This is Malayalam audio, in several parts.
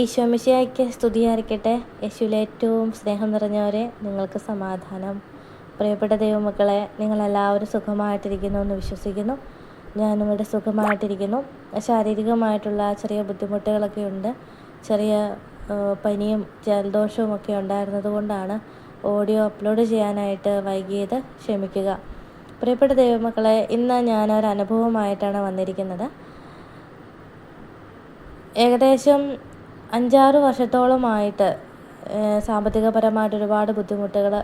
ഈശോമിശിയായ്ക്ക് സ്തുതിയായിരിക്കട്ടെ. യേശുവിലെ ഏറ്റവും സ്നേഹം നിറഞ്ഞവരെ നിങ്ങൾക്ക് സമാധാനം. പ്രിയപ്പെട്ട ദൈവമക്കളെ നിങ്ങളെല്ലാവരും സുഖമായിട്ടിരിക്കുന്നു എന്ന് വിശ്വസിക്കുന്നു. ഞാനും ഇവിടെ സുഖമായിട്ടിരിക്കുന്നു. ശാരീരികമായിട്ടുള്ള ചെറിയ ബുദ്ധിമുട്ടുകളൊക്കെ ഉണ്ട്. ചെറിയ പനിയും ജലദോഷവും ഒക്കെ ഉണ്ടായിരുന്നത് കൊണ്ടാണ് ഓഡിയോ അപ്ലോഡ് ചെയ്യാനായിട്ട് വൈകിയത്. ക്ഷമിക്കുക. പ്രിയപ്പെട്ട ദൈവമക്കളെ ഇന്ന് ഞാൻ ഒരു അനുഭവമായിട്ടാണ് വന്നിരിക്കുന്നത്. ഏകദേശം അഞ്ചാറ് വർഷത്തോളമായിട്ട് സാമ്പത്തികപരമായിട്ട് ഒരുപാട് ബുദ്ധിമുട്ടുകൾ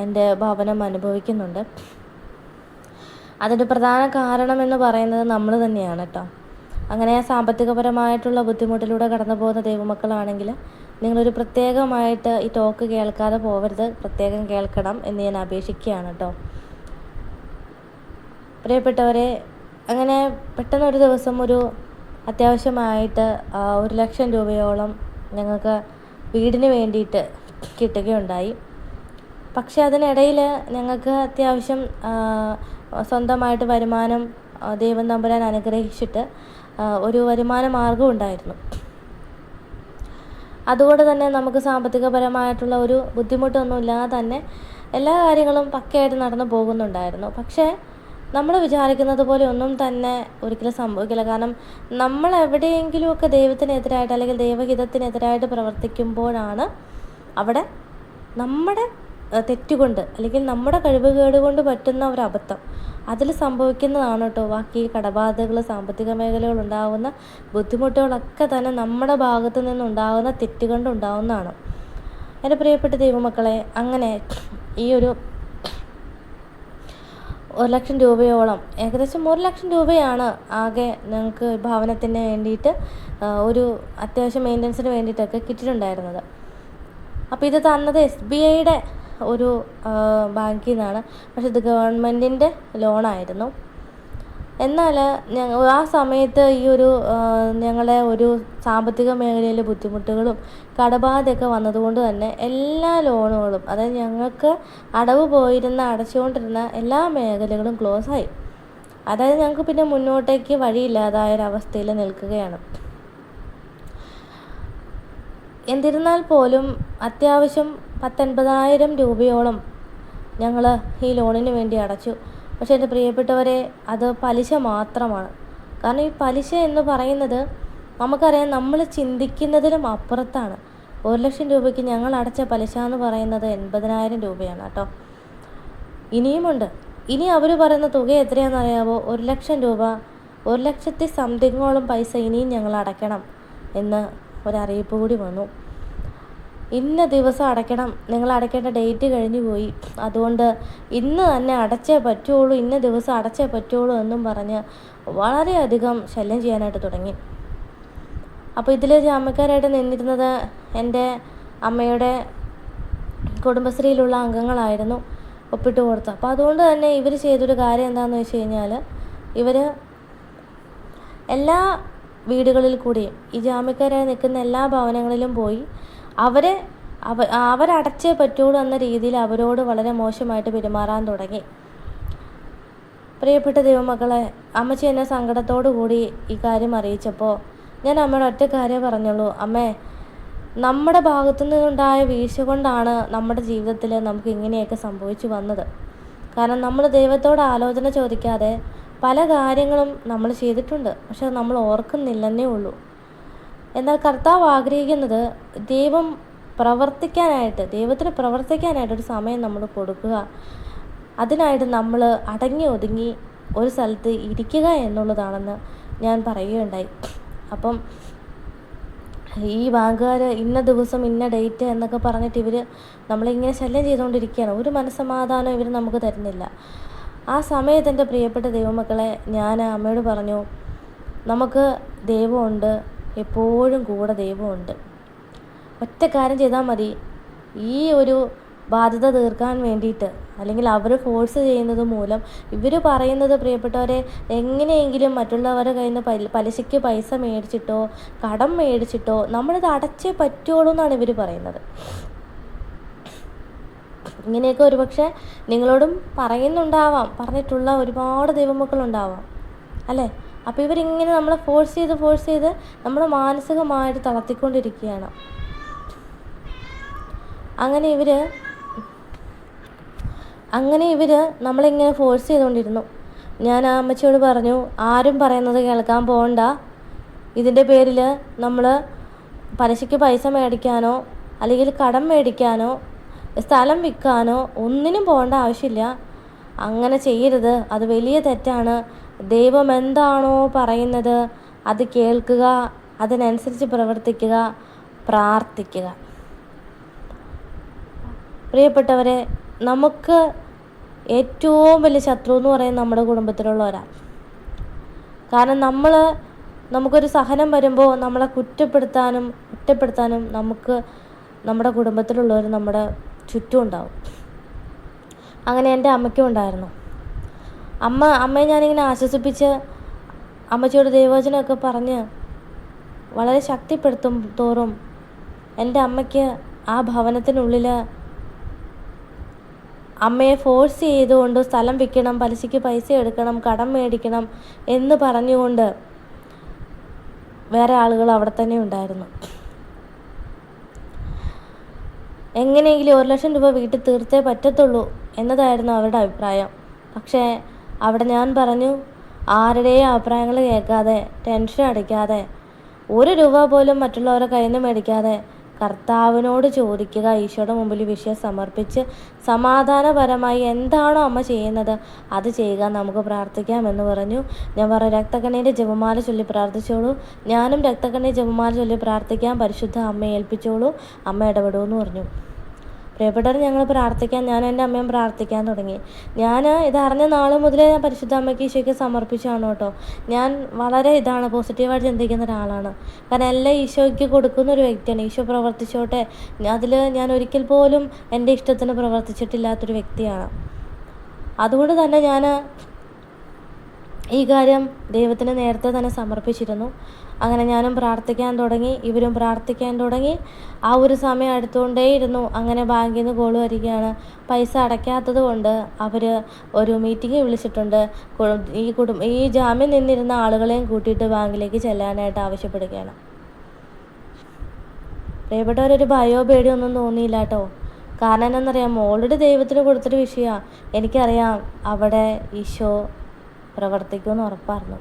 എന്റെ ഭവനം അനുഭവിക്കുന്നുണ്ട്. അതിന്റെ പ്രധാന കാരണമെന്ന് പറയുന്നത് നമ്മൾ തന്നെയാണ് കേട്ടോ. അങ്ങനെ സാമ്പത്തികപരമായിട്ടുള്ള ബുദ്ധിമുട്ടിലൂടെ കടന്നു പോകുന്ന ദൈവമക്കളാണെങ്കിൽ നിങ്ങളൊരു പ്രത്യേകമായിട്ട് ഈ ടോക്ക് കേൾക്കാതെ പോകരുത് പ്രത്യേകം കേൾക്കണം എന്ന് ഞാൻ അപേക്ഷിക്കുകയാണ് കേട്ടോ. പ്രിയപ്പെട്ടവരെ അങ്ങനെ പെട്ടെന്നൊരു ദിവസം ഒരു അത്യാവശ്യമായിട്ട് ഒരു ലക്ഷം രൂപയോളം ഞങ്ങൾക്ക് വീടിന് വേണ്ടിയിട്ട് കിട്ടുകയുണ്ടായി. പക്ഷേ അതിനിടയിൽ ഞങ്ങൾക്ക് അത്യാവശ്യം സ്വന്തമായിട്ട് വരുമാനം ദൈവം തമ്പുരാൻ അനുഗ്രഹിച്ചിട്ട് ഒരു വരുമാന മാർഗം ഉണ്ടായിരുന്നു. അതുകൊണ്ട് തന്നെ നമുക്ക് സാമ്പത്തികപരമായിട്ടുള്ള ഒരു ബുദ്ധിമുട്ടൊന്നുമില്ലാതെ തന്നെ എല്ലാ കാര്യങ്ങളും പക്കയായിട്ട് നടന്നു പോകുന്നുണ്ടായിരുന്നു. പക്ഷേ നമ്മൾ വിചാരിക്കുന്നത് പോലെ ഒന്നും തന്നെ ഒരിക്കലും സംഭവിക്കില്ല. കാരണം നമ്മൾ എവിടെയെങ്കിലുമൊക്കെ ദൈവത്തിനെതിരായിട്ട് അല്ലെങ്കിൽ ദൈവഹിതത്തിനെതിരായിട്ട് പ്രവർത്തിക്കുമ്പോഴാണ് അവിടെ നമ്മുടെ തെറ്റുകൊണ്ട് അല്ലെങ്കിൽ നമ്മുടെ കഴിവുകേട് കൊണ്ട് പറ്റുന്ന ഒരു അബദ്ധം. അതിൽ സംഭവിക്കുന്നതാണ് കേട്ടോ ബാക്കി കടബാധകൾ സാമ്പത്തിക മേഖലകൾ ഉണ്ടാകുന്ന ബുദ്ധിമുട്ടുകളൊക്കെ തന്നെ നമ്മുടെ ഭാഗത്ത് നിന്നുണ്ടാകുന്ന തെറ്റുകൊണ്ട് ഉണ്ടാകുന്നതാണ് എന്റെ പ്രിയപ്പെട്ട ദൈവമക്കളെ അങ്ങനെ ഈ ഒരു ഒരു ലക്ഷം രൂപയോളം ഏകദേശം ഒരു ലക്ഷം രൂപയാണ് ആകെ ഞങ്ങൾക്ക് ഭവനത്തിന് വേണ്ടിയിട്ട് ഒരു അത്യാവശ്യം മെയിന്റനൻസിന് വേണ്ടിയിട്ടൊക്കെ കിട്ടിയിട്ടുണ്ടായിരുന്നത്. അപ്പോൾ ഇത് തന്നത് എസ് ബി ഐയുടെ ഒരു ബാങ്കിൽ നിന്നാണ്. പക്ഷെ ഇത് ഗവൺമെന്റിന്റെ ലോണായിരുന്നു എന്നാൽ ആ സമയത്ത് ഈ ഒരു ഞങ്ങളെ ഒരു സാമ്പത്തിക മേഖലയിലെ ബുദ്ധിമുട്ടുകളും കടബാധയൊക്കെ വന്നതുകൊണ്ട് തന്നെ എല്ലാ ലോണുകളും അതായത് ഞങ്ങൾക്ക് അടവ് പോയിരുന്ന അടച്ചുകൊണ്ടിരുന്ന എല്ലാ മേഖലകളും ക്ലോസ് ആയി. അതായത് ഞങ്ങൾക്ക് പിന്നെ മുന്നോട്ടേക്ക് വഴിയില്ലാതായ ഒരവസ്ഥയിൽ നിൽക്കുകയാണ്. എന്നിരുന്നാൽ പോലും അത്യാവശ്യം പത്തൊൻപതിനായിരം രൂപയോളം ഞങ്ങൾ ഈ ലോണിന് വേണ്ടി അടച്ചു. പക്ഷേ എന്റെ പ്രിയപ്പെട്ടവരെ അത് പലിശ മാത്രമാണ്. കാരണം ഈ പലിശ എന്ന് പറയുന്നത് നമുക്കറിയാം നമ്മൾ ചിന്തിക്കുന്നതിലും അപ്പുറത്താണ്. ഒരു ലക്ഷം രൂപയ്ക്ക് ഞങ്ങൾ അടച്ച പലിശ എന്ന് പറയുന്നത് എൺപതിനായിരം രൂപയാണ് കേട്ടോ. ഇനിയുമുണ്ട്. ഇനി അവർ പറയുന്ന തുക എത്രയാണെന്ന് അറിയാമോ ഒരു ലക്ഷം രൂപ ഒരു ലക്ഷത്തി സംതിങ്ങോളം പൈസ ഇനിയും ഞങ്ങൾ അടയ്ക്കണം എന്ന് ഒരറിയിപ്പ് കൂടി വന്നു. ഇന്ന ദിവസം അടയ്ക്കണം. നിങ്ങൾ അടയ്ക്കേണ്ട ഡേറ്റ് കഴിഞ്ഞു പോയി. അതുകൊണ്ട് ഇന്ന് തന്നെ അടച്ചേ പറ്റുള്ളൂ ഇന്ന ദിവസം അടച്ചേ പറ്റുള്ളൂ എന്നും പറഞ്ഞ് വളരെയധികം ശല്യം ചെയ്യാനായിട്ട് തുടങ്ങി. അപ്പോൾ ഇതിൽ ജാമ്യക്കാരായിട്ട് നിന്നിരുന്നത് എന്റെ അമ്മയുടെ കുടുംബശ്രീയിലുള്ള അംഗങ്ങളായിരുന്നു ഒപ്പിട്ട് കൊടുത്തത് അപ്പോൾ അതുകൊണ്ട് തന്നെ ഇവർ ചെയ്തൊരു കാര്യം എന്താണെന്ന് വെച്ച് കഴിഞ്ഞാൽ ഇവർ എല്ലാ വീടുകളിൽ കൂടിയും ഈ ജാമ്യക്കാരായി നിൽക്കുന്ന എല്ലാ ഭവനങ്ങളിലും പോയി അവരെ അവ അവരടച്ചേ പറ്റുള്ളൂ എന്ന രീതിയിൽ അവരോട് വളരെ മോശമായിട്ട് പെരുമാറാൻ തുടങ്ങി. പ്രിയപ്പെട്ട ദൈവമക്കളെ അമ്മച്ചി എന്നെ സങ്കടത്തോടു കൂടി ഈ കാര്യം അറിയിച്ചപ്പോൾ ഞാൻ അമ്മയുടെ ഒറ്റ കാര്യം പറഞ്ഞുള്ളൂ. അമ്മേ നമ്മുടെ ഭാഗത്തു നിന്നുണ്ടായ വീഴ്ച കൊണ്ടാണ് നമ്മുടെ ജീവിതത്തിൽ നമുക്ക് ഇങ്ങനെയൊക്കെ സംഭവിച്ചു വന്നത്. കാരണം നമ്മൾ ദൈവത്തോട് ആലോചന ചോദിക്കാതെ പല കാര്യങ്ങളും നമ്മൾ ചെയ്തിട്ടുണ്ട്. പക്ഷെ നമ്മൾ ഓർക്കുന്നില്ലെന്നേ ഉള്ളൂ. എന്നാൽ കർത്താവ് ആഗ്രഹിക്കുന്നത് ദൈവം പ്രവർത്തിക്കാനായിട്ട് ദൈവത്തിന് പ്രവർത്തിക്കാനായിട്ട് ഒരു സമയം നമ്മൾ കൊടുക്കുക. അതിനായിട്ട് നമ്മൾ അടങ്ങി ഒതുങ്ങി ഒരു സ്ഥലത്ത് ഇരിക്കുക എന്നുള്ളതാണെന്ന് ഞാൻ പറയുകയുണ്ടായി. അപ്പം ഈ ബാങ്കുകാർ ഇന്ന ദിവസം ഇന്ന ഡേറ്റ് എന്നൊക്കെ പറഞ്ഞിട്ട് ഇവർ നമ്മളിങ്ങനെ ശല്യം ചെയ്തുകൊണ്ടിരിക്കുകയാണ്. ഒരു മനസ്സമാധാനം ഇവർ നമുക്ക് തരുന്നില്ല. ആ സമയത്ത് എന്റെ പ്രിയപ്പെട്ട ദൈവമക്കളെ ഞാൻ അമ്മയോട് പറഞ്ഞു നമുക്ക് ദൈവമുണ്ട് എപ്പോഴും കൂടെ ദൈവമുണ്ട്. ഒറ്റ കാര്യം ചെയ്താൽ മതി. ഈ ഒരു ബാധ്യത തീർക്കാൻ വേണ്ടിയിട്ട് അല്ലെങ്കിൽ അവർ ഫോഴ്സ് ചെയ്യുന്നത് മൂലം ഇവർ പറയുന്നത് പ്രിയപ്പെട്ടവരെ എങ്ങനെയെങ്കിലും മറ്റുള്ളവരുടെ കയ്യിൽ നിന്ന് പലിശയ്ക്ക് പൈസ മേടിച്ചിട്ടോ കടം മേടിച്ചിട്ടോ നമ്മളിത് അടച്ചേ പറ്റുള്ളൂ എന്നാണ് ഇവർ പറയുന്നത്. ഇങ്ങനെയൊക്കെ ഒരുപക്ഷെ നിങ്ങളോടും പറയുന്നുണ്ടാവാം. പറഞ്ഞിട്ടുള്ള ഒരുപാട് ദൈവമക്കളുണ്ടാവാം. അല്ലേ? അപ്പോൾ ഇവരിങ്ങനെ നമ്മളെ ഫോഴ്സ് ചെയ്ത് ഫോഴ്സ് ചെയ്ത് നമ്മളെ മാനസികമായിട്ട് തളർത്തിക്കൊണ്ടിരിക്കുകയാണ്. അങ്ങനെ ഇവർ അങ്ങനെ ഇവർ നമ്മളിങ്ങനെ ഫോഴ്സ് ചെയ്തുകൊണ്ടിരുന്നു. ഞാൻ ആ അമ്മച്ചിയോട് പറഞ്ഞു ആരും പറയുന്നത് കേൾക്കാൻ പോകണ്ട ഇതിന്റെ പേരിൽ നമ്മൾ പലിശയ്ക്ക് പൈസ മേടിക്കാനോ അല്ലെങ്കിൽ കടം മേടിക്കാനോ സ്ഥലം വിൽക്കാനോ ഒന്നിനും പോകേണ്ട ആവശ്യമില്ല. അങ്ങനെ ചെയ്യരുത്. അത് വലിയ തെറ്റാണ്. ദൈവം എന്താണോ പറയുന്നത് അത് കേൾക്കുക അതിനനുസരിച്ച് പ്രവർത്തിക്കുക പ്രാർത്ഥിക്കുക. പ്രിയപ്പെട്ടവരെ നമുക്ക് ഏറ്റവും വലിയ ശത്രു എന്ന് പറയുന്നത് നമ്മുടെ കുടുംബത്തിലുള്ളവരാണ് കാരണം നമ്മൾ നമുക്കൊരു സഹനം വരുമ്പോൾ നമ്മളെ കുറ്റപ്പെടുത്താനും കുറ്റപ്പെടുത്താനും നമുക്ക് നമ്മുടെ കുടുംബത്തിലുള്ളവർ നമ്മുടെ ചുറ്റും ഉണ്ടാവും. അങ്ങനെ എന്റെ അമ്മയ്ക്കും ഉണ്ടായിരുന്നു. അമ്മ അമ്മയെ ഞാനിങ്ങനെ ആശ്വസിപ്പിച്ച് അമ്മച്ചിയോട് ദൈവവചനമൊക്കെ പറഞ്ഞ് വളരെ ശക്തിപ്പെടുത്തും തോറും എന്റെ അമ്മയ്ക്ക് ആ ഭവനത്തിനുള്ളിൽ അമ്മയെ ഫോഴ്സ് ചെയ്തുകൊണ്ട് സ്ഥലം വിൽക്കണം പലിശയ്ക്ക് പൈസ എടുക്കണം കടം മേടിക്കണം എന്ന് പറഞ്ഞുകൊണ്ട് വേറെ ആളുകൾ അവിടെ തന്നെ ഉണ്ടായിരുന്നു. എങ്ങനെയെങ്കിലും ഒരു ലക്ഷം രൂപ വീട്ടിൽ തീർത്തേ പറ്റത്തുള്ളൂ എന്നതായിരുന്നു അവരുടെ അഭിപ്രായം. പക്ഷേ അവിടെ ഞാൻ പറഞ്ഞു ആരുടെയും അഭിപ്രായങ്ങൾ കേൾക്കാതെ ടെൻഷൻ അടിക്കാതെ ഒരു രൂപ പോലും മറ്റുള്ളവരുടെ കയ്യിൽ നിന്ന് മേടിക്കാതെ കർത്താവിനോട് ചോദിക്കുക ഈശോയുടെ മുമ്പിൽ വിഷയം സമർപ്പിച്ച് സമാധാനപരമായി എന്താണോ അമ്മ ചെയ്യുന്നത് അത് ചെയ്യുക നമുക്ക് പ്രാർത്ഥിക്കാമെന്ന് പറഞ്ഞു. ഞാൻ പറഞ്ഞു രക്തക്കണ്ണീന്റെ ജപമാല ചൊല്ലി പ്രാർത്ഥിച്ചോളൂ. ഞാനും രക്തക്കണ്ണീർ ജപമാല ചൊല്ലി പ്രാർത്ഥിക്കാൻ പരിശുദ്ധ അമ്മയെ ഏൽപ്പിച്ചോളൂ. അമ്മ ഇടപെടുമെന്ന് പറഞ്ഞു. പ്രിയപ്പെട്ടവർ ഞങ്ങൾ പ്രാർത്ഥിക്കാൻ ഞാൻ എന്റെ അമ്മയും പ്രാർത്ഥിക്കാൻ തുടങ്ങി. ഞാൻ ഇതറിഞ്ഞ നാൾ മുതലേ ഞാൻ പരിശുദ്ധ അമ്മയ്ക്ക് ഈശോയ്ക്ക് സമർപ്പിച്ചാണ് കേട്ടോ. ഞാൻ വളരെ ഇതാണ് പോസിറ്റീവായിട്ട് ചിന്തിക്കുന്ന ഒരാളാണ്. കാരണം എല്ലാം ഈശോയ്ക്ക് കൊടുക്കുന്ന ഒരു വ്യക്തിയാണ്. ഈശോ പ്രവർത്തിച്ചോട്ടെ. അതിൽ ഞാൻ ഒരിക്കൽ പോലും എന്റെ ഇഷ്ടത്തിന് പ്രവർത്തിച്ചിട്ടില്ലാത്തൊരു വ്യക്തിയാണ്. അതുകൊണ്ട് തന്നെ ഞാൻ ഈ കാര്യം ദൈവത്തിന് നേരത്തെ തന്നെ സമർപ്പിച്ചിരുന്നു. അങ്ങനെ ഞാനും പ്രാർത്ഥിക്കാൻ തുടങ്ങി ഇവരും പ്രാർത്ഥിക്കാൻ തുടങ്ങി. ആ ഒരു സമയം അടുത്തുകൊണ്ടേയിരുന്നു. അങ്ങനെ ബാങ്കിൽ നിന്ന് കോൾ വരികയാണ്. പൈസ അടയ്ക്കാത്തത് കൊണ്ട് അവർ ഒരു മീറ്റിംഗ് വിളിച്ചിട്ടുണ്ട്. ഈ കുടുംബ ഈ ജാമ്യം നിന്നിരുന്ന ആളുകളെയും കൂട്ടിയിട്ട് ബാങ്കിലേക്ക് ചെല്ലാനായിട്ട് ആവശ്യപ്പെടുകയാണ്. പ്രിയപ്പെട്ടവരൊരു ഭയോ പേടിയോ ഒന്നും തോന്നിയില്ല കേട്ടോ. കാരണം എന്നറിയാം ഓൾറെഡി ദൈവത്തിന് കൊടുത്തൊരു വിഷയമാണ് എനിക്കറിയാം അവിടെ ഈശോ പ്രവർത്തിക്കുമെന്ന് ഉറപ്പായിരുന്നു.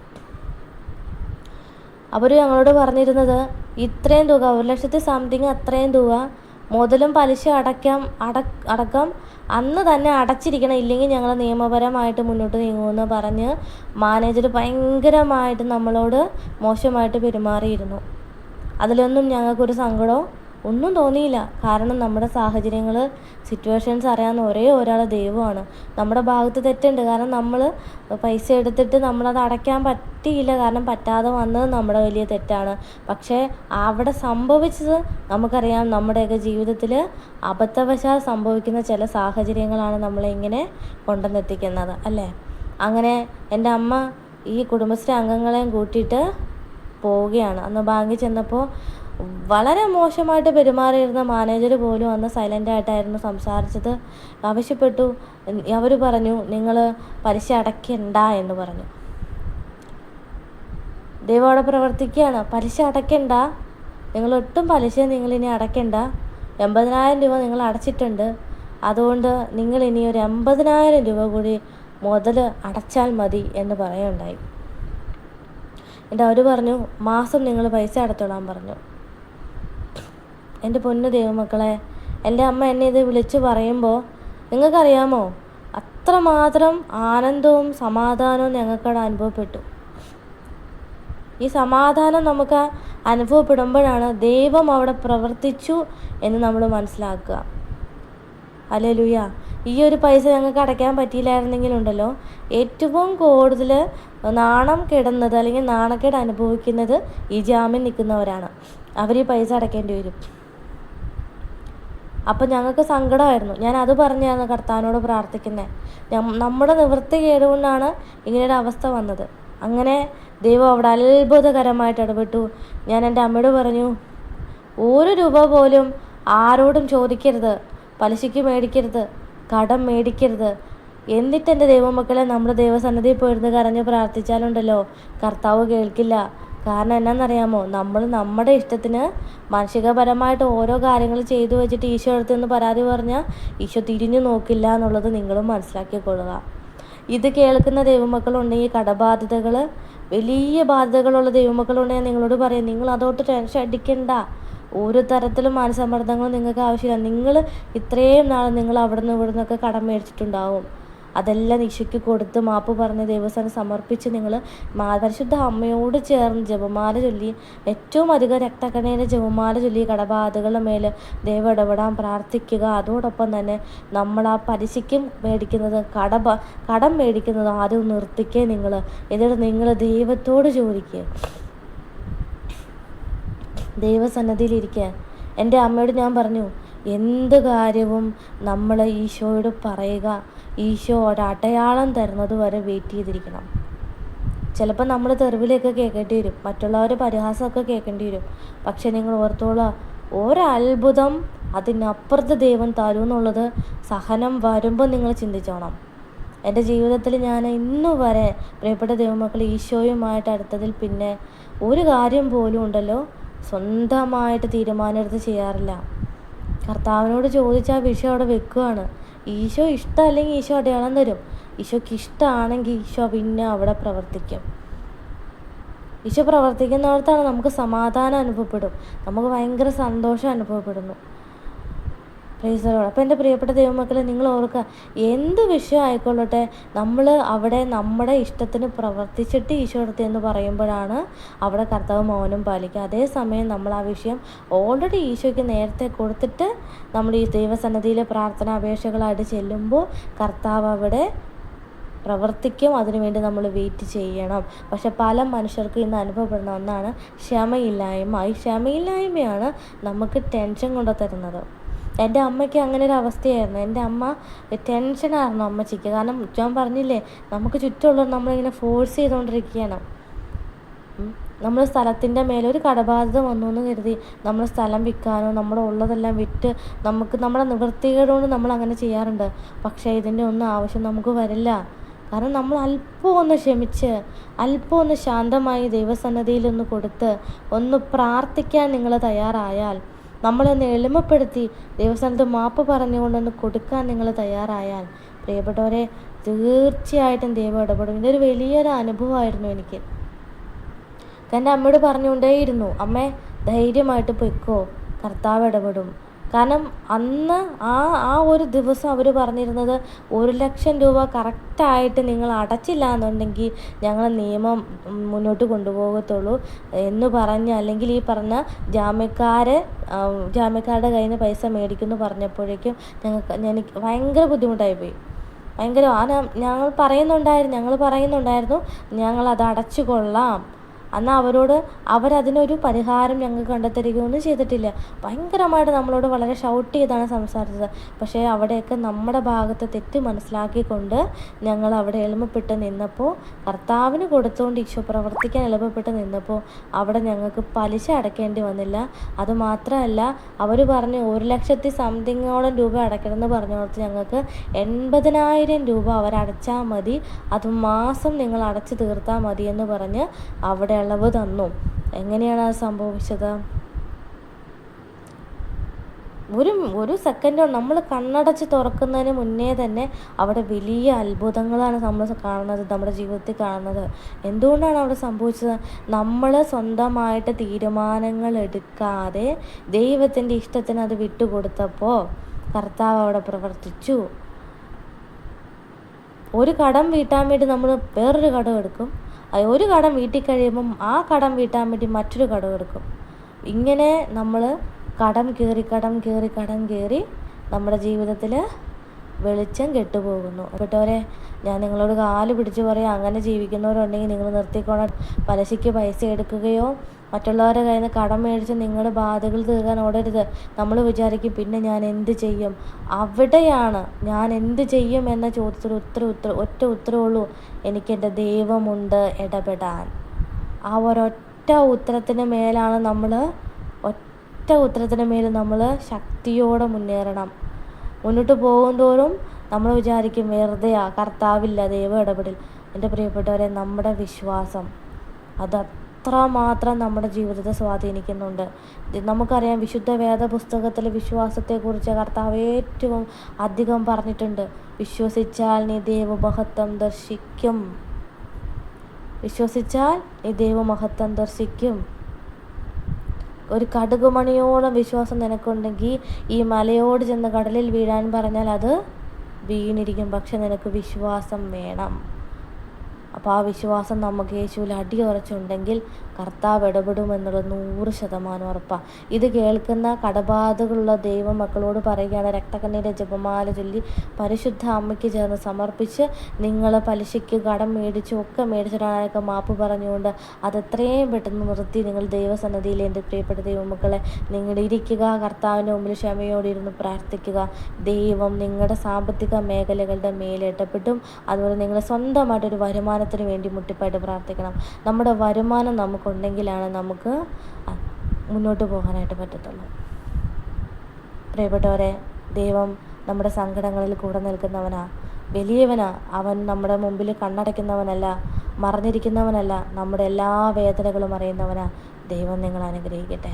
അവർ ഞങ്ങളോട് പറഞ്ഞിരുന്നത് ഇത്രയും തുക ഒരു ലക്ഷത്തി സംതിങ് അത്രയും തുക മുതലും പലിശ അടയ്ക്കാം അട അടക്കം അന്ന് തന്നെ അടച്ചിരിക്കണം ഇല്ലെങ്കിൽ ഞങ്ങൾ നിയമപരമായിട്ട് മുന്നോട്ട് നീങ്ങുമെന്ന് പറഞ്ഞ് മാനേജർ ഭയങ്കരമായിട്ട് നമ്മളോട് മോശമായിട്ട് പെരുമാറിയിരുന്നു. അതിലൊന്നും ഞങ്ങൾക്കൊരു സങ്കടമോ ഒന്നും തോന്നിയില്ല. കാരണം നമ്മുടെ സാഹചര്യങ്ങൾ സിറ്റുവേഷൻസ് അറിയാവുന്ന ഒരേ ഒരാൾ ദൈവമാണ്. നമ്മുടെ ഭാഗത്ത് തെറ്റുണ്ട്. കാരണം നമ്മൾ പൈസ എടുത്തിട്ട് നമ്മളത് അടയ്ക്കാൻ പറ്റിയില്ല. കാരണം പറ്റാതെ വന്നത് നമ്മുടെ വലിയ തെറ്റാണ്. പക്ഷേ അവിടെ സംഭവിച്ചത് നമുക്കറിയാം. നമ്മുടെയൊക്കെ ജീവിതത്തിൽ അബദ്ധവശാൽ സംഭവിക്കുന്ന ചില സാഹചര്യങ്ങളാണ് നമ്മളെ ഇങ്ങനെ കൊണ്ടുവന്നെത്തിക്കുന്നത്. അല്ലേ? അങ്ങനെ എന്റെ അമ്മ ഈ കുടുംബശ്രീ അംഗങ്ങളെയും കൂട്ടിയിട്ട് പോവുകയാണ്. അന്ന് ബാങ്കിൽ ചെന്നപ്പോൾ വളരെ മോശമായിട്ട് പെരുമാറിയിരുന്ന മാനേജർ പോലും അന്ന് സൈലന്റായിട്ടായിരുന്നു സംസാരിച്ചത്. ആവശ്യപ്പെട്ടു. അവർ പറഞ്ഞു നിങ്ങൾ പലിശ അടയ്ക്കണ്ട എന്ന് പറഞ്ഞു. ദൈവോടെ പ്രവർത്തിക്കുകയാണ്. പലിശ അടയ്ക്കണ്ട. നിങ്ങൾ ഒട്ടും പലിശ നിങ്ങളിനി അടയ്ക്കണ്ട. എൺപതിനായിരം രൂപ നിങ്ങൾ അടച്ചിട്ടുണ്ട്. അതുകൊണ്ട് നിങ്ങൾ ഇനി ഒരു എൺപതിനായിരം രൂപ കൂടി മുതൽ അടച്ചാൽ മതി എന്ന് പറയുണ്ടായി എന്നിട്ട് അവർ പറഞ്ഞു മാസം നിങ്ങൾ പൈസ അടച്ചോളാൻ പറഞ്ഞു. എന്റെ പൊന്നു ദൈവമക്കളെ എന്റെ അമ്മ എന്നെ ഇത് വിളിച്ച് പറയുമ്പോൾ നിങ്ങൾക്കറിയാമോ? അത്രമാത്രം ആനന്ദവും സമാധാനവും ഞങ്ങൾക്കവിടെ അനുഭവപ്പെട്ടു. ഈ സമാധാനം നമുക്ക് അനുഭവപ്പെടുമ്പോഴാണ് ദൈവം അവിടെ പ്രവർത്തിച്ചു എന്ന് നമ്മൾ മനസ്സിലാക്കുക. അല്ലേ ലുയ ഈ ഒരു പൈസ ഞങ്ങൾക്ക് അടയ്ക്കാൻ പറ്റിയില്ലായിരുന്നെങ്കിലുണ്ടല്ലോ ഏറ്റവും കൂടുതൽ നാണം കിടന്നത് അല്ലെങ്കിൽ നാണക്കേട് അനുഭവിക്കുന്നത് ഈ ജാമ്യം നിൽക്കുന്നവരാണ്. അവർ ഈ പൈസ അടയ്ക്കേണ്ടി വരും. അപ്പം ഞങ്ങൾക്ക് സങ്കടമായിരുന്നു. ഞാൻ അത് പറഞ്ഞായിരുന്നു കർത്താവിനോട് പ്രാർത്ഥിക്കുന്നത് നമ്മുടെ നിവൃത്തി കേടുകൊണ്ടാണ് ഇങ്ങനൊരു അവസ്ഥ വന്നത്. അങ്ങനെ ദൈവം അവിടെ അത്ഭുതകരമായിട്ട് ഇടപെട്ടു. ഞാൻ എന്റെ അമ്മയോട് പറഞ്ഞു ഒരു രൂപ പോലും ആരോടും ചോദിക്കരുത്. പലിശയ്ക്ക് മേടിക്കരുത്. കടം മേടിക്കരുത്. എന്നിട്ട് എന്റെ ദൈവമക്കളെ നമ്മുടെ ദൈവസന്നിധിയിൽ പോയിരുന്ന് കരഞ്ഞ് പ്രാർത്ഥിച്ചാലുണ്ടല്ലോ. കർത്താവ് കേൾക്കില്ല. കാരണം എന്നാണെന്നറിയാമോ നമ്മൾ നമ്മുടെ ഇഷ്ടത്തിന് മാനസികപരമായിട്ട് ഓരോ കാര്യങ്ങൾ ചെയ്തു വെച്ചിട്ട് ഈശോ അടുത്ത് നിന്ന് പരാതി പറഞ്ഞാൽ ഈശോ തിരിഞ്ഞു നോക്കില്ല എന്നുള്ളത് നിങ്ങളും മനസ്സിലാക്കിക്കൊള്ളുക. ഇത് കേൾക്കുന്ന ദൈവമക്കളുണ്ടെങ്കിൽ കടബാധ്യതകൾ വലിയ ബാധ്യതകളുള്ള ദൈവമക്കളുണ്ടെങ്കിൽ നിങ്ങളോട് പറയാം. നിങ്ങൾ അതോട്ട് ടെൻഷൻ അടിക്കണ്ട. ഒരു തരത്തിലും മാനസമ്മർദ്ദങ്ങളും നിങ്ങൾക്ക് ആവശ്യമില്ല. നിങ്ങൾ ഇത്രയും നാൾ നിങ്ങൾ അവിടെ നിന്ന് ഇവിടെ നിന്നൊക്കെ കടം മേടിച്ചിട്ടുണ്ടാവും. അതെല്ലാം നിശയ്ക്ക് കൊടുത്ത് മാപ്പ് പറഞ്ഞ് ദൈവസ്ഥാനം സമർപ്പിച്ച് നിങ്ങൾ മാതൃശുദ്ധ അമ്മയോട് ചേർന്ന് ജപമാല ചൊല്ലി ഏറ്റവും അധികം രക്തക്കണേനെ ജപമാല ചൊല്ലി കടബാധകളുടെ മേൽ ദൈവം ഇടപെടാൻ പ്രാർത്ഥിക്കുക. അതോടൊപ്പം തന്നെ നമ്മൾ ആ പലിശയ്ക്കും മേടിക്കുന്നത് കടബ കടം മേടിക്കുന്നത് ആദ്യം നിർത്തിക്കേ നിങ്ങൾ എന്നിട്ട് നിങ്ങൾ ദൈവത്തോട് ചോദിക്കുക ദൈവസന്നദ്ധിയിലിരിക്കുക എന്റെ അമ്മയോട് ഞാൻ പറഞ്ഞു എന്ത് കാര്യവും നമ്മൾ ഈശോയോട് പറയുക. ഈശോ അടയാളം തരുന്നത് വരെ വെയിറ്റ് ചെയ്തിരിക്കണം. ചിലപ്പോൾ നമ്മൾ തെറിവിലൊക്കെ കേൾക്കേണ്ടി വരും. മറ്റുള്ളവരെ പരിഹാസമൊക്കെ കേൾക്കേണ്ടി വരും. പക്ഷെ നിങ്ങൾ ഓർത്തോളാം ഒരത്ഭുതം അതിനപ്പുറത്ത് ദൈവം തരും എന്നുള്ളത് സഹനം വരുമ്പോൾ നിങ്ങൾ ചിന്തിച്ചോണം. എന്റെ ജീവിതത്തിൽ ഞാൻ ഇന്നു വരെ പ്രിയപ്പെട്ട ദൈവമക്കൾ ഈശോയുമായിട്ട് അടുത്തതിൽ പിന്നെ ഒരു കാര്യം പോലും ഉണ്ടല്ലോ. സ്വന്തമായിട്ട് തീരുമാനമെടുത്ത് ചെയ്യാറില്ല. കർത്താവിനോട് ചോദിച്ചാൽ വിഷയം അവിടെ വെക്കുകയാണ്. ഈശോ ഇഷ്ടമല്ലെങ്കിൽ ഈശോ അടയാളം തരും. ഈശോക്ക് ഇഷ്ടമാണെങ്കിൽ ഈശോ പിന്നെ അവിടെ പ്രവർത്തിക്കും. ഈശോ പ്രവർത്തിക്കുന്നിടത്താണ് നമുക്ക് സമാധാനം അനുഭവപ്പെടും. നമുക്ക് ഭയങ്കര സന്തോഷം അനുഭവപ്പെടുന്നു. പ്രൈസറോട് അപ്പോൾ എന്റെ പ്രിയപ്പെട്ട ദൈവമക്കളെ നിങ്ങൾ ഓർക്കുക എന്ത് വിഷയം ആയിക്കൊള്ളട്ടെ നമ്മൾ അവിടെ നമ്മുടെ ഇഷ്ടത്തിന് പ്രവർത്തിച്ചിട്ട് ഈശോ എടുത്ത് എന്ന് പറയുമ്പോഴാണ് അവിടെ കർത്താവ് മൗനം പാലിക്കുക. അതേസമയം നമ്മൾ ആ വിഷയം ഓൾറെഡി ഈശോയ്ക്ക് നേരത്തെ കൊടുത്തിട്ട് നമ്മൾ ഈ ദൈവസന്നദ്ധിയിലെ പ്രാർത്ഥന അപേക്ഷകളായിട്ട് ചെല്ലുമ്പോൾ കർത്താവ് അവിടെ പ്രവർത്തിക്കും അതിനുവേണ്ടി നമ്മൾ വെയിറ്റ് ചെയ്യണം. പക്ഷെ പല മനുഷ്യർക്കും ഇന്ന് അനുഭവപ്പെടുന്ന ഒന്നാണ് ക്ഷമയില്ലായ്മ. ഈ ക്ഷമയില്ലായ്മയാണ് നമുക്ക് ടെൻഷൻ കൊണ്ടു തരുന്നത്. എന്റെ അമ്മയ്ക്ക് അങ്ങനെ ഒരു അവസ്ഥയായിരുന്നു എന്റെ അമ്മ ടെൻഷനായിരുന്നു അമ്മച്ചിക്ക്. കാരണം ഞാൻ പറഞ്ഞില്ലേ നമുക്ക് ചുറ്റുമുള്ളവർ നമ്മളിങ്ങനെ ഫോഴ്സ് ചെയ്തുകൊണ്ടിരിക്കുകയാണ്. നമ്മൾ സ്ഥലത്തിന്റെ മേലെ ഒരു കടബാധ്യത വന്നു എന്ന് കരുതി നമ്മൾ സ്ഥലം വിൽക്കാനോ നമ്മുടെ ഉള്ളതെല്ലാം വിറ്റ് നമുക്ക് നമ്മുടെ നിവൃത്തികേടുകൊണ്ട് നമ്മൾ അങ്ങനെ ചെയ്യാറുണ്ട്. പക്ഷേ ഇതിന്റെ ഒന്നും ആവശ്യം നമുക്ക് വരില്ല. കാരണം നമ്മൾ അല്പം ഒന്ന് ക്ഷമിച്ച് അല്പം ഒന്ന് ശാന്തമായി ദൈവസന്നദ്ധിയിലൊന്ന് കൊടുത്ത് ഒന്ന് പ്രാർത്ഥിക്കാൻ നിങ്ങൾ തയ്യാറായാൽ നമ്മളൊന്ന് എളിമപ്പെടുത്തി ദൈവസ്ഥാനത്ത് മാപ്പ് പറഞ്ഞുകൊണ്ടൊന്ന് കൊടുക്കാൻ നിങ്ങൾ തയ്യാറായാൽ പ്രിയപ്പെട്ടവരെ തീർച്ചയായിട്ടും ദൈവം ഇടപെടും. ഇതൊരു വലിയൊരു അനുഭവമായിരുന്നു എനിക്ക്. എന്റെ അമ്മയോട് പറഞ്ഞുകൊണ്ടേയിരുന്നു അമ്മേ ധൈര്യമായിട്ട് പൊയ്ക്കോ കർത്താവ് ഇടപെടും. കാരണം അന്ന് ആ ആ ഒരു ദിവസം അവർ പറഞ്ഞിരുന്നത് ഒരു ലക്ഷം രൂപ കറക്റ്റായിട്ട് നിങ്ങൾ അടച്ചില്ല എന്നുണ്ടെങ്കിൽ ഞങ്ങൾ നിയമം മുന്നോട്ട് കൊണ്ടുപോകത്തുള്ളൂ എന്ന് പറഞ്ഞ് അല്ലെങ്കിൽ ഈ പറഞ്ഞ ജാമ്യക്കാരെ ജാമ്യക്കാരുടെ കയ്യിൽ നിന്ന് പൈസ മേടിക്കുമെന്ന് പറഞ്ഞപ്പോഴേക്കും ഞങ്ങൾക്ക് എനിക്ക് ഭയങ്കര ബുദ്ധിമുട്ടായിപ്പോയി ഭയങ്കര ആ ഞങ്ങൾ പറയുന്നുണ്ടായിരുന്നു ഞങ്ങൾ പറയുന്നുണ്ടായിരുന്നു ഞങ്ങളത് അടച്ചു കൊള്ളാം. എന്നാൽ അവരോട് അവരതിനൊരു പരിഹാരം ഞങ്ങൾക്ക് കണ്ടെത്തരികയൊന്നും ചെയ്തിട്ടില്ല. ഭയങ്കരമായിട്ട് നമ്മളോട് വളരെ ഷൗട്ട് ചെയ്താണ് സംസാരിച്ചത്. പക്ഷേ അവിടെയൊക്കെ നമ്മുടെ ഭാഗത്ത് തെറ്റ് മനസ്സിലാക്കിക്കൊണ്ട് ഞങ്ങൾ അവിടെ എളുപ്പപ്പെട്ട് നിന്നപ്പോൾ കർത്താവിന് കൊടുത്തുകൊണ്ട് ഈശോ പ്രവർത്തിക്കാൻ എളുപ്പപ്പെട്ട് നിന്നപ്പോൾ അവിടെ ഞങ്ങൾക്ക് പലിശ അടയ്ക്കേണ്ടി വന്നില്ല. അതുമാത്രമല്ല അവർ പറഞ്ഞ് ഒരു ലക്ഷത്തി സംതിങ്ങോളം രൂപ അടയ്ക്കണമെന്ന് പറഞ്ഞോടത്ത് ഞങ്ങൾക്ക് എൺപതിനായിരം രൂപ അവരടച്ചാൽ മതി. അത് മാസം നിങ്ങൾ അടച്ചു തീർത്താൽ മതി എന്ന് പറഞ്ഞ് അവിടെ ഇളവ് തന്നു. എങ്ങനെയാണ് അത് സംഭവിച്ചത്? ഒരു ഒരു സെക്കൻഡോ നമ്മൾ കണ്ണടച്ച് തുറക്കുന്നതിന് മുന്നേ തന്നെ അവിടെ വലിയ അത്ഭുതങ്ങളാണ് നമ്മൾ കാണുന്നത് നമ്മുടെ ജീവിതത്തിൽ കാണുന്നത്. എന്തുകൊണ്ടാണ് അവിടെ സംഭവിച്ചത്? നമ്മൾ സ്വന്തമായിട്ട് തീരുമാനങ്ങൾ എടുക്കാതെ ദൈവത്തിന്റെ ഇഷ്ടത്തിന് അത് വിട്ടുകൊടുത്തപ്പോൾ കർത്താവ് അവിടെ പ്രവർത്തിച്ചു. ഒരു കടം വീട്ടാൻ വേണ്ടി നമ്മൾ വേറൊരു കടം എടുക്കും. ഒരു കടം വീട്ടിൽ കഴിയുമ്പം ആ കടം വീട്ടാൻ വേണ്ടി മറ്റൊരു കടം എടുക്കും. ഇങ്ങനെ നമ്മൾ കടം കയറി കടം കയറി കടം കയറി നമ്മുടെ ജീവിതത്തിൽ വെളിച്ചം കെട്ടുപോകുന്നു. പെട്ടവരെ ഞാൻ നിങ്ങളോട് കാൽ പിടിച്ച് പറയാം. അങ്ങനെ ജീവിക്കുന്നവരുണ്ടെങ്കിൽ നിങ്ങൾ നിർത്തിക്കോണം. പലിശയ്ക്ക് പൈസ എടുക്കുകയോ മറ്റുള്ളവരുടെ കയ്യിൽ നിന്ന് കടം മേടിച്ച് നിങ്ങളുടെ ബാധകൾ തീർക്കാൻ ഓടരുത്. നമ്മൾ വിചാരിക്കും പിന്നെ ഞാൻ എന്ത് ചെയ്യും? അവിടെയാണ് ഞാൻ എന്ത് ചെയ്യും എന്ന ചോദ്യത്തിന് ഉത്തര ഉത്തര ഒറ്റ ഉത്തരവുള്ളൂ. എനിക്കെന്റെ ദൈവമുണ്ട് ഇടപെടാൻ. ആ ഒരൊറ്റ ഉത്തരത്തിന് മേലാണ് നമ്മൾ ഒറ്റ ഉത്തരത്തിന് മേൽ നമ്മൾ ശക്തിയോടെ മുന്നേറണം. മുന്നോട്ട് പോകും തോറും നമ്മൾ വിചാരിക്കും വെറുതെയാ കർത്താവില്ല ദൈവം ഇടപെടൽ. എന്റെ പ്രിയപ്പെട്ടവരെ നമ്മുടെ വിശ്വാസം അത് അത്രമാത്രം നമ്മുടെ ജീവിതത്തെ സ്വാധീനിക്കുന്നുണ്ട്. നമുക്കറിയാം വിശുദ്ധ വേദ പുസ്തകത്തിൽ വിശ്വാസത്തെക്കുറിച്ച് കർത്താവ് ഏറ്റവും അധികം പറഞ്ഞിട്ടുണ്ട്. വിശ്വസിച്ചാൽ നീ ദൈവമഹത്വം ദർശിക്കും. വിശ്വസിച്ചാൽ നീ ദൈവമഹത്വം ദർശിക്കും. ഒരു കടുകുമണിയോളം വിശ്വാസം നിനക്കുണ്ടെങ്കിൽ ഈ മലയോട് ചെന്ന് കടലിൽ വീഴാൻ പറഞ്ഞാൽ അത് വീണിരിക്കും. പക്ഷെ നിനക്ക് വിശ്വാസം വേണം. അപ്പോൾ ആ വിശ്വാസം നമുക്ക് യേശുവിൽ അടിയുറച്ചുണ്ടെങ്കിൽ കർത്താവ് ഇടപെടുമെന്നുള്ളത് നൂറ് ശതമാനം ഉറപ്പാണ് ഇത് കേൾക്കുന്ന കടബാധകളുള്ള ദൈവം മക്കളോട് പറയുകയാണ് രക്തക്കണ്ണീരെ ജപമാല ചൊല്ലി പരിശുദ്ധ അമ്മയ്ക്ക് ചേർന്ന് സമർപ്പിച്ച് നിങ്ങൾ പലിശയ്ക്ക് കടം മേടിച്ചു ഒക്കെ മേടിച്ചിട്ടാണൊക്കെ മാപ്പ് പറഞ്ഞുകൊണ്ട് അത് എത്രയും പെട്ടെന്ന് നിർത്തി നിങ്ങൾ ദൈവസന്നദ്ധിയിൽ എന്റെ പ്രിയപ്പെട്ട ദൈവമക്കളെ നിങ്ങൾ ഇരിക്കുക കർത്താവിന്റെ മുമ്പിൽ ക്ഷമയോടിരുന്ന് പ്രാർത്ഥിക്കുക. ദൈവം നിങ്ങളുടെ സാമ്പത്തിക മേഖലകളുടെ മേലിട്ടപ്പെട്ടും അതുപോലെ നിങ്ങൾ സ്വന്തമായിട്ടൊരു വരുമാനത്തിന് വേണ്ടി മുട്ടിപ്പായിട്ട് പ്രാർത്ഥിക്കണം. നമ്മുടെ വരുമാനം നമുക്കുണ്ടെങ്കിലാണ് നമുക്ക് മുന്നോട്ട് പോകാനായിട്ട് പറ്റത്തുള്ളൂ. പ്രിയപ്പെട്ടവരെ ദൈവം നമ്മുടെ സങ്കടങ്ങളിൽ കൂടെ നിൽക്കുന്നവനാ. വലിയവനാ. അവൻ നമ്മുടെ മുമ്പിൽ കണ്ണടയ്ക്കുന്നവനല്ല മറഞ്ഞിരിക്കുന്നവനല്ല നമ്മുടെ എല്ലാ വേദനകളും അറിയുന്നവനാ. ദൈവം നിങ്ങൾ അനുഗ്രഹിക്കട്ടെ.